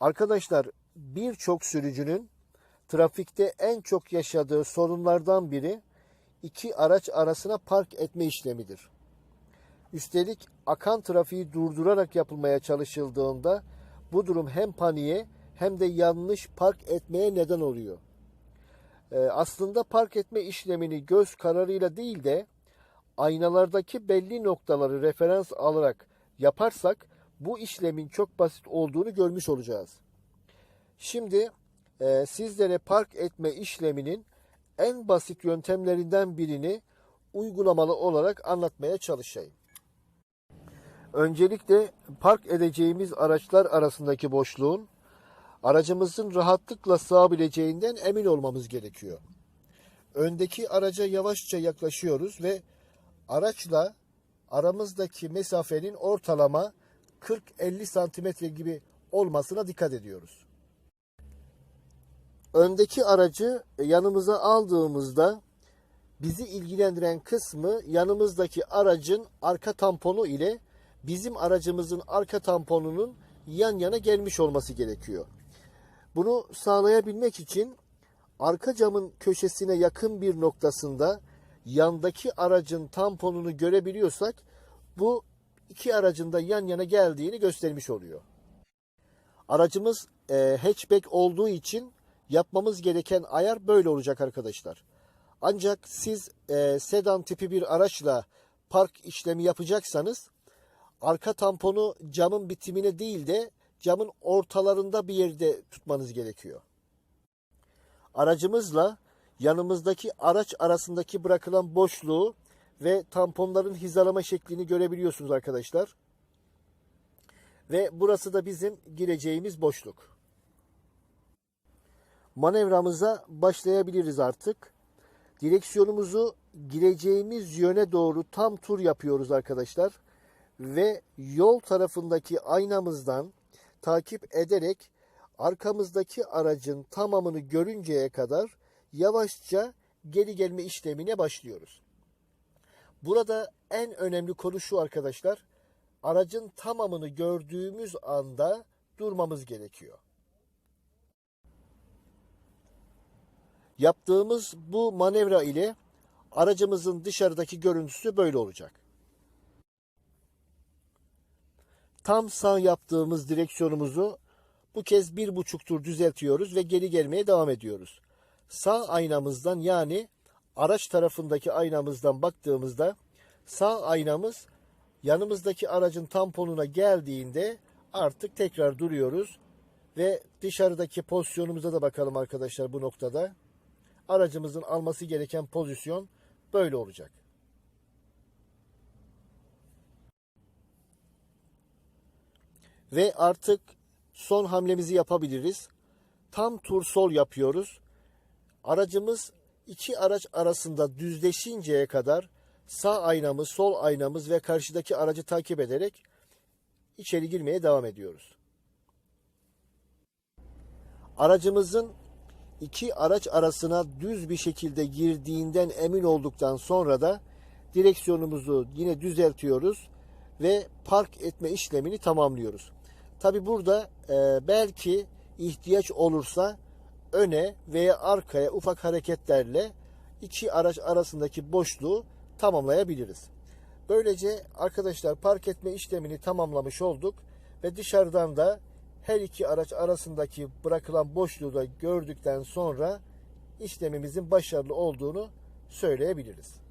Arkadaşlar birçok sürücünün trafikte en çok yaşadığı sorunlardan biri iki araç arasına park etme işlemidir. Üstelik akan trafiği durdurarak yapılmaya çalışıldığında bu durum hem paniğe hem de yanlış park etmeye neden oluyor. Ee, aslında park etme işlemini göz kararıyla değil de aynalardaki belli noktaları referans alarak yaparsak bu işlemin çok basit olduğunu görmüş olacağız. Şimdi e, sizlere park etme işleminin en basit yöntemlerinden birini uygulamalı olarak anlatmaya çalışayım. Öncelikle park edeceğimiz araçlar arasındaki boşluğun aracımızın rahatlıkla sığabileceğinden emin olmamız gerekiyor. Öndeki araca yavaşça yaklaşıyoruz ve araçla aramızdaki mesafenin ortalama 40-50 santimetre gibi olmasına dikkat ediyoruz. Öndeki aracı yanımıza aldığımızda bizi ilgilendiren kısmı yanımızdaki aracın arka tamponu ile bizim aracımızın arka tamponunun yan yana gelmiş olması gerekiyor. Bunu sağlayabilmek için arka camın köşesine yakın bir noktasında yandaki aracın tamponunu görebiliyorsak bu iki aracın da yan yana geldiğini göstermiş oluyor. Aracımız e, hatchback olduğu için yapmamız gereken ayar böyle olacak arkadaşlar. Ancak siz e, sedan tipi bir araçla park işlemi yapacaksanız arka tamponu camın bitimine değil de camın ortalarında bir yerde tutmanız gerekiyor. Aracımızla yanımızdaki araç arasındaki bırakılan boşluğu ve tamponların hizalama şeklini görebiliyorsunuz arkadaşlar. Ve burası da bizim gireceğimiz boşluk. Manevramıza başlayabiliriz artık. Direksiyonumuzu gireceğimiz yöne doğru tam tur yapıyoruz arkadaşlar. Ve yol tarafındaki aynamızdan takip ederek arkamızdaki aracın tamamını görünceye kadar yavaşça geri gelme işlemine başlıyoruz. Burada en önemli konu şu arkadaşlar. Aracın tamamını gördüğümüz anda durmamız gerekiyor. Yaptığımız bu manevra ile aracımızın dışarıdaki görüntüsü böyle olacak. Tam sağ yaptığımız direksiyonumuzu bu kez bir buçuk tur düzeltiyoruz ve geri gelmeye devam ediyoruz. Sağ aynamızdan yani araç tarafındaki aynamızdan baktığımızda sağ aynamız yanımızdaki aracın tamponuna geldiğinde artık tekrar duruyoruz ve dışarıdaki pozisyonumuza da bakalım arkadaşlar bu noktada. Aracımızın alması gereken pozisyon böyle olacak. Ve artık son hamlemizi yapabiliriz. Tam tur sol yapıyoruz. Aracımız iki araç arasında düzleşinceye kadar sağ aynamız, sol aynamız ve karşıdaki aracı takip ederek içeri girmeye devam ediyoruz. Aracımızın iki araç arasına düz bir şekilde girdiğinden emin olduktan sonra da direksiyonumuzu yine düzeltiyoruz ve park etme işlemini tamamlıyoruz. Tabi burada e, belki ihtiyaç olursa öne veya arkaya ufak hareketlerle iki araç arasındaki boşluğu tamamlayabiliriz. Böylece arkadaşlar park etme işlemini tamamlamış olduk ve dışarıdan da her iki araç arasındaki bırakılan boşluğu da gördükten sonra işlemimizin başarılı olduğunu söyleyebiliriz.